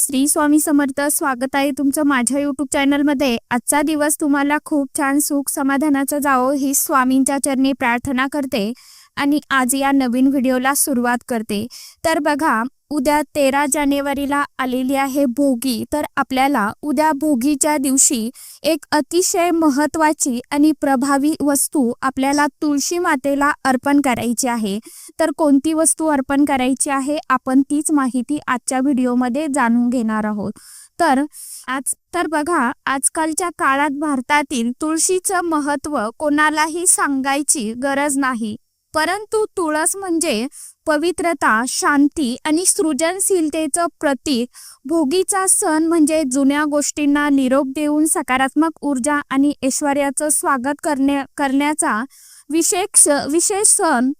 श्री स्वामी समर्थ स्वागत आहे तुमचं माझ्या युट्यूब चॅनलमध्ये आजचा दिवस तुम्हाला खूप छान सुख समाधानाचा जावो ही स्वामींच्या चरणी प्रार्थना करते. आणि आज या नवीन व्हिडिओला सुरुवात करते. तर बघा उद्या तेरा जानेवारीला आलेली आहे भोगी. तर आपल्याला उद्या भोगीच्या दिवशी एक अतिशय महत्त्वाची आणि प्रभावी वस्तू आपल्याला तुळशी मातेला अर्पण करायची आहे. तर कोणती वस्तू अर्पण करायची आहे आपण तीच माहिती आजच्या व्हिडिओमध्ये जाणून घेणार आहोत. तर आज तर बघा आजकालच्या काळात भारतातील तुळशीचं महत्त्व कोणालाही सांगायची गरज नाही. परंतु तुळस म्हणजे पवित्रता शांती आणि सृजनशीलतेचं प्रतीक. भोगीचा सण म्हणजे जुन्या गोष्टींना निरोप देऊन सकारात्मक ऊर्जा आणि ऐश्वर्याचं स्वागत करण्या करण्याचा विशेष विशेष सण.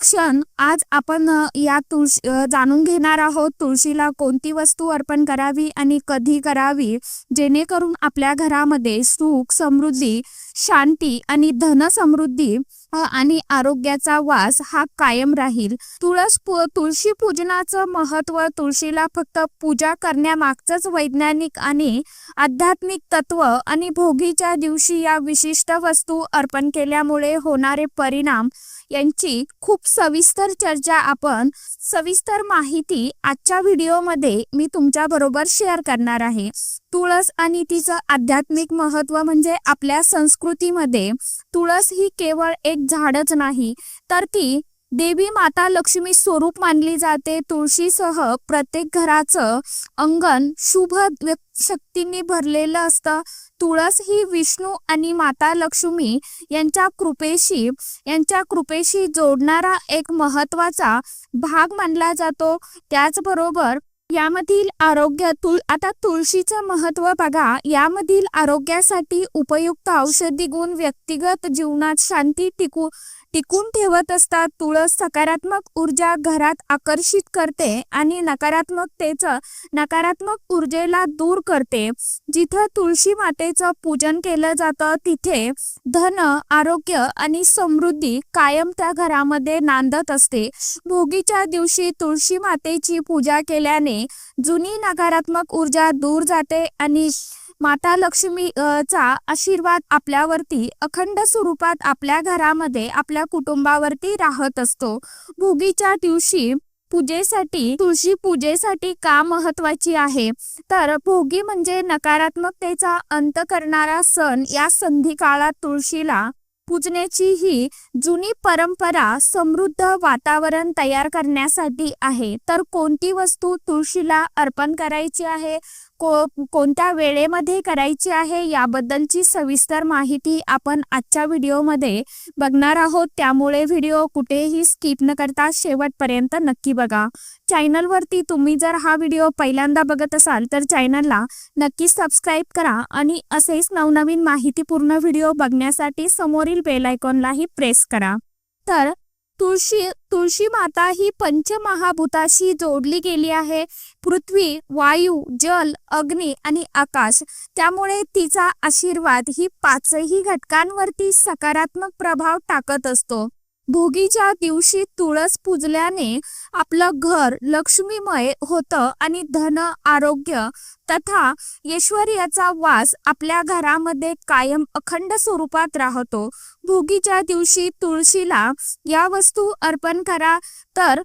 क्षण आज आपण या तुळशी जाणून घेणार आहोत तुळशीला कोणती वस्तू अर्पण करावी आणि कधी करावी जेणेकरून आपल्या घरामध्ये सुख समृद्धी शांती आणि धन समृद्धी आणि आरोग्याचा वास हा कायम राहील. तुळस तुळशी पूजनाचं महत्त्व तुळशीला फक्त पूजा करण्यामागचंच वैज्ञानिक आणि आध्यात्मिक तत्व आणि भोगीच्या दिवशी या विशिष्ट वस्तू अर्पण केल्यामुळे होणारे परिणाम यांची खूप सविस्तर चर्चा आपण सविस्तर माहिती आजच्या व्हिडिओमध्ये मी तुमच्या बरोबर शेअर करणार आहे. तुळस आणि तिचं आध्यात्मिक महत्त्व म्हणजे आपल्या संस्कृतीमध्ये तुळस ही केवळ एक झाडच नाही तर ती देवी माता लक्ष्मी स्वरूप मानली जाते. तुळशीसह प्रत्येक घराचं अंगण शुभ शक्तींनी भरलेलं असतं. तुळस ही विष्णू आणि माता लक्ष्मी यांच्या कृपेशी यांच्या कृपेशी जोडणारा एक महत्त्वाचा भाग मानला जातो. त्याचबरोबर यामधील आरोग्य तुळ आता तुळशीचं महत्त्व बघा. यामधील आरोग्यासाठी उपयुक्त औषधी गुण व्यक्तिगत जीवनात शांती टिकू टिकून ठेवत असतात. तुळस सकारात्मक ऊर्जा घरात आकर्षित करते आणि नकारात्मकतेचं नकारात्मक ऊर्जेला दूर करते. जिथं तुळशी मातेचं पूजन केलं जातं तिथे धन आरोग्य आणि समृद्धी कायम त्या घरामध्ये नांदत असते. भोगीच्या दिवशी तुळशी मातेची पूजा केल्याने जुनी नकारात्मक ऊर्जा दूर जाते आणि माता लक्ष्मी चा आशीर्वाद आपल्यावरती अखंड स्वरूपात आपल्या घरामध्ये आपल्या कुटुंबावरती राहत असतो. भोगीच्या दिवशी पूजेसाठी तुळशी पूजेसाठी का महत्वाची आहे? तर भोगी म्हणजे नकारात्मकतेचा अंत करणारा सण या संधी काळात तुळशीला पूजण्याची ही जुनी परंपरा समृद्ध वातावरण तयार करण्यासाठी आहे. तर कोणती वस्तू तुळशीला अर्पण करायची आहे? को कोणत्या वेळेमध्ये करायची आहे याबद्दलची सविस्तर माहिती आपण आजच्या व्हिडिओमध्ये बघणार आहोत. त्यामुळे व्हिडिओ कुठेही स्किप न करता शेवटपर्यंत नक्की बघा. चॅनलवरती तुम्ही जर हा व्हिडिओ पहिल्यांदा बघत असाल तर चॅनलला नक्की सबस्क्राईब करा आणि असेच नवनवीन माहितीपूर्ण व्हिडिओ बघण्यासाठी समोरील बेल आयकॉनलाही प्रेस करा. तर तुळशी तुळशी माता ही पंचमहाभूताशी जोडली गेली आहे. पृथ्वी वायू जल अग्नी आणि आकाश त्यामुळे तिचा आशीर्वाद ही पाचही घटकांवरती सकारात्मक प्रभाव टाकत असतो. भोगीच्या दिवशी तुळस पूजल्याने आपलं घर लक्ष्मीमय होतं आणि धन आरोग्य तथा ऐश्वर्याचा वास आपल्या घरामध्ये कायम अखंड स्वरूपात राहतो. भोगीच्या दिवशी तुळशीला या वस्तू अर्पण करा. तर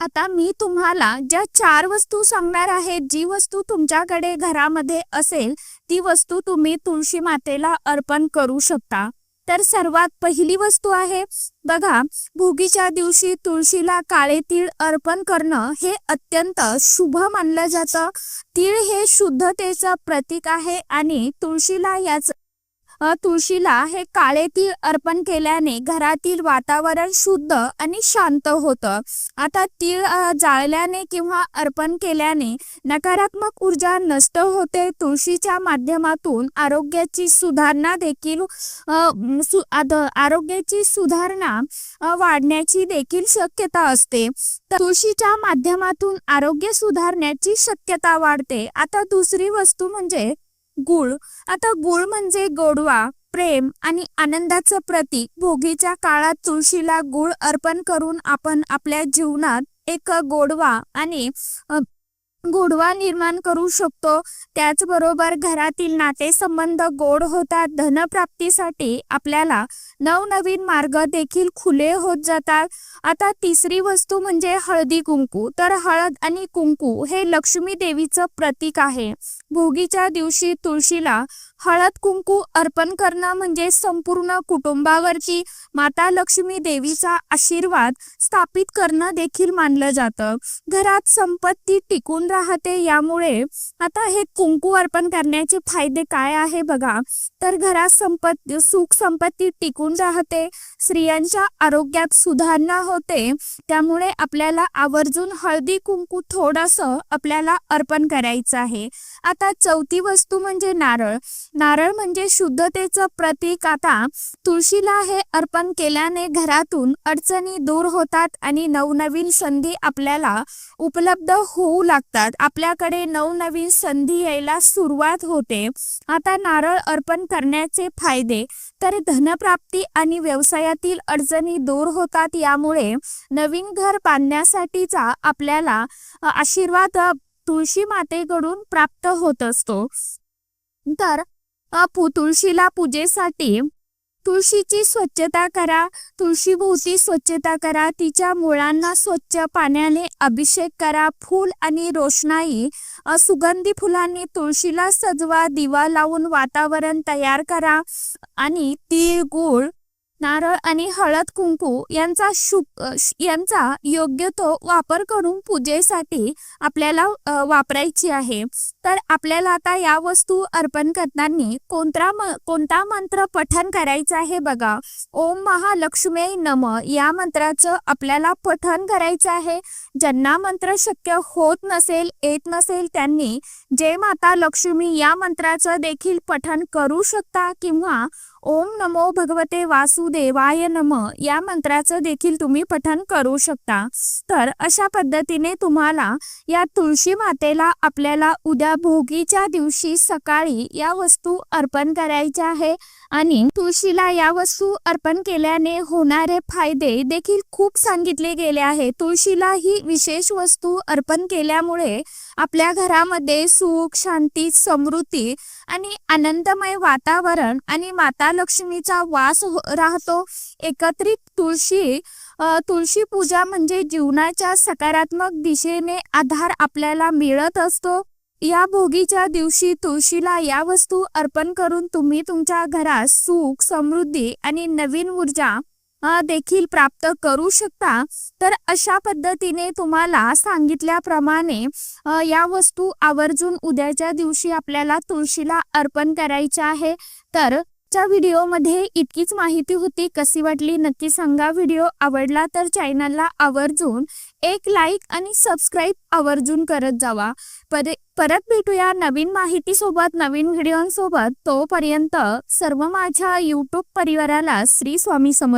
आता मी तुम्हाला ज्या चार वस्तू सांगणार आहे जी वस्तू तुमच्याकडे घरामध्ये असेल ती वस्तू तुम्ही तुळशी मातेला अर्पण करू शकता. तर सर्वात पहिली वस्तू आहे बघा भोगीच्या दिवशी तुळशीला काळे तीळ अर्पण करणं हे अत्यंत शुभ मानलं जातं. तीळ हे शुद्धतेचं प्रतीक आहे आणि तुळशीला याच तुळशीला हे काळे तीळ अर्पण केल्याने घरातील वातावरण शुद्ध आणि शांत होतं. आता तीळ जाळल्याने किंवा अर्पण केल्याने नकारात्मक ऊर्जा नष्ट होते. तुळशीच्या माध्यमातून आरोग्याची सुधारणा देखील सु आरोग्याची सुधारणा वाढण्याची देखील शक्यता असते. तर तुळशीच्या माध्यमातून आरोग्य सुधारण्याची शक्यता वाढते. आता दुसरी वस्तू म्हणजे गुळ. आता गुळ म्हणजे गोडवा प्रेम आणि आनंदाचं प्रतीक. भोगीच्या काळात तुळशीला गुळ अर्पण करून आपण आपल्या जीवनात एक गोडवा आणि गोडवा निर्माण करू शकतो. त्याचबरोबर घरातील नातेसंबंध गोड होतात. धनप्राप्तीसाठी आपल्याला नवनवीन मार्ग देखील खुले होत जातात. आता तिसरी वस्तू म्हणजे हळदी कुंकू. तर हळद आणि कुंकू हे लक्ष्मी देवीचं प्रतीक आहे. भोगीच्या दिवशी तुळशीला हळद कुंकू अर्पण करणं म्हणजे संपूर्ण कुटुंबावरची माता लक्ष्मी देवीचा आशीर्वाद स्थापित करणं देखील मानलं जातं. घरात संपत्ती टिकून राहते यामुळे आता हे कुंकू अर्पण करण्याचे फायदे काय आहे बघा. तर घरात संपत्ती सुख संपत्ती टिकून राहते स्त्रियांच्या आरोग्यात सुधारणा होते त्यामुळे आपल्याला आवर्जून हळदी कुंकू थोडंसं आपल्याला अर्पण करायचं आहे. आता चौथी वस्तू म्हणजे नारळ. नारळ म्हणजे शुद्धतेचं प्रतीक. आता तुळशीला हे अर्पण केल्याने घरातून अडचणी दूर होतात आणि नवनवीन संधी आपल्याला उपलब्ध होऊ लागतात. आपल्याकडे नवनवीन संधी यायला सुरुवात होते. आता नारळ अर्पण करण्याचे फायदे तर धनप्राप्ती आणि व्यवसायातील अडचणी दूर होतात यामुळे नवीन घर बांधण्यासाठीचा आपल्याला आशीर्वाद तुळशी मातेकडून प्राप्त होत असतो. तर अ, पु- तुळशीला पूजेसाठी तुळशीची स्वच्छता करा तुळशीभोवती स्वच्छता करा तिच्या मुळांना स्वच्छ पाण्याने अभिषेक करा फूल आणि रोषणाई सुगंधी फुलांनी तुळशीला सजवा दिवा लावून वातावरण तयार करा आणि तीळ गुळ नारळ आणि हळद कुंकू यांचा शुभ यांचा योग्य तो वापर करून पूजेसाठी आपल्याला वापरायची आहे. तर आपल्याला आता या वस्तू अर्पण करताना कोणता कोणता मंत्र पठन करायचं आहे बघा. ओम महालक्ष्मी नम या मंत्राचं आपल्याला पठन करायचं आहे. ज्यांना मंत्र शक्य होत नसेल येत नसेल त्यांनी जय माता लक्ष्मी या मंत्राचं देखील पठन करू शकता किंवा ओम नमो भगवते वासुदेवाय नम या मंत्राचं देखील तुम्ही पठन करू शकता. तर अशा पद्धतीने तुम्हाला या तुळशी मातेला आपल्याला उद्या भोगीच्या दिवशी सकाळी या वस्तू अर्पण करायच्या आहे आणि तुळशीला या वस्तू अर्पण केल्याने होणारे फायदे देखील खूप सांगितले गेले आहे. तुळशीला ही विशेष वस्तू अर्पण केल्यामुळे आपल्या घरामध्ये सुख शांती समृद्धी आणि आनंदमय वातावरण आणि माता लक्ष्मीचा वास हो- राहतो एकत्रित तुळशी तुळशी पूजा म्हणजे जीवनाच्या सकारात्मक दिशेने आधार आपल्याला मिळत असतो. या भोगीच्या दिवशी तुळशीला या वस्तू अर्पण करून तुम्ही तुमच्या घरात सुख समृद्धी आणि नवीन ऊर्जा देखील प्राप्त करू शकता. तर अशा पद्धतीने तुम्हाला सांगितल्याप्रमाणे या वस्तू आवर्जून उद्याच्या दिवशी आपल्याला तुळशीला अर्पण करायच्या आहे. तर च्या व्हिडिओमध्ये इतकीच माहिती होती. कशी वाटली नक्की सांगा. व्हिडिओ आवडला तर चॅनलला आवर्जून एक लाईक आणि सबस्क्राईब आवर्जून करत जावा. पर परत भेटूया नवीन माहितीसोबत नवीन व्हिडिओंसोबत. तोपर्यंत सर्व माझ्या यूट्यूब परिवाराला श्री स्वामी समर्थ